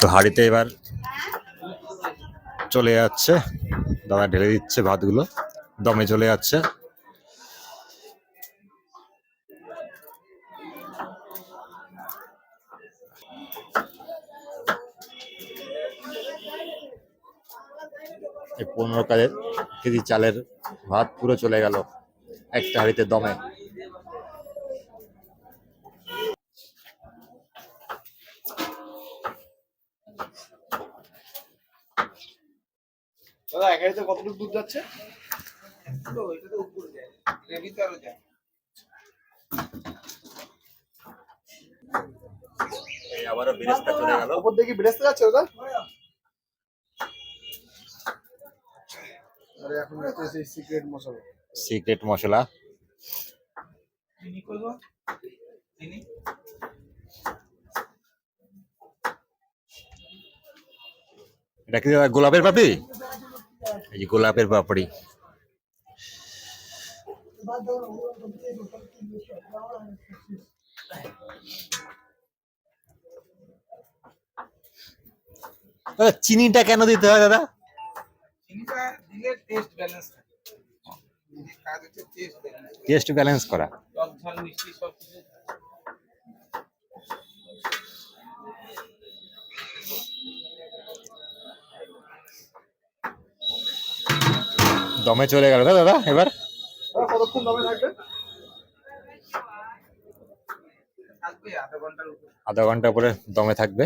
তো হাঁড়িতে এবার চলে যাচ্ছে। দাদা ঢেলে দিচ্ছে ভাতগুলো। দমে চলে যাচ্ছে। পনেরো কাজের কেজি চালের ভাত পুরো চলে গেল। একটা হাঁড়িতে দমে। দাদা এক হাঁড়িতে কতটুকু দুধ যাচ্ছে? আবারও বিরেস্তা চলে গেল। ওপর দেখি বেরেস্তে যাচ্ছে দাদা? আরে এখন হচ্ছে সিক্রেট মশলা। সিক্রেট মশলা। এটা কি দাদা গোলাপের পাপড়ি? এই যে গোলাপের পাপড়ি। চিনিটা কেন দিতে হয় দাদা? টেস্ট ব্যালেন্স থাকে চিনির কাজ হচ্ছে টেস্ট ব্যালেন্স টেস্ট ব্যালেন্স করা টক ঝাল মিষ্টি সব কিছু দমে চলে গেল। না দাদা এবার? আধা উপর ঘণ্টা পরে দমে থাকবে।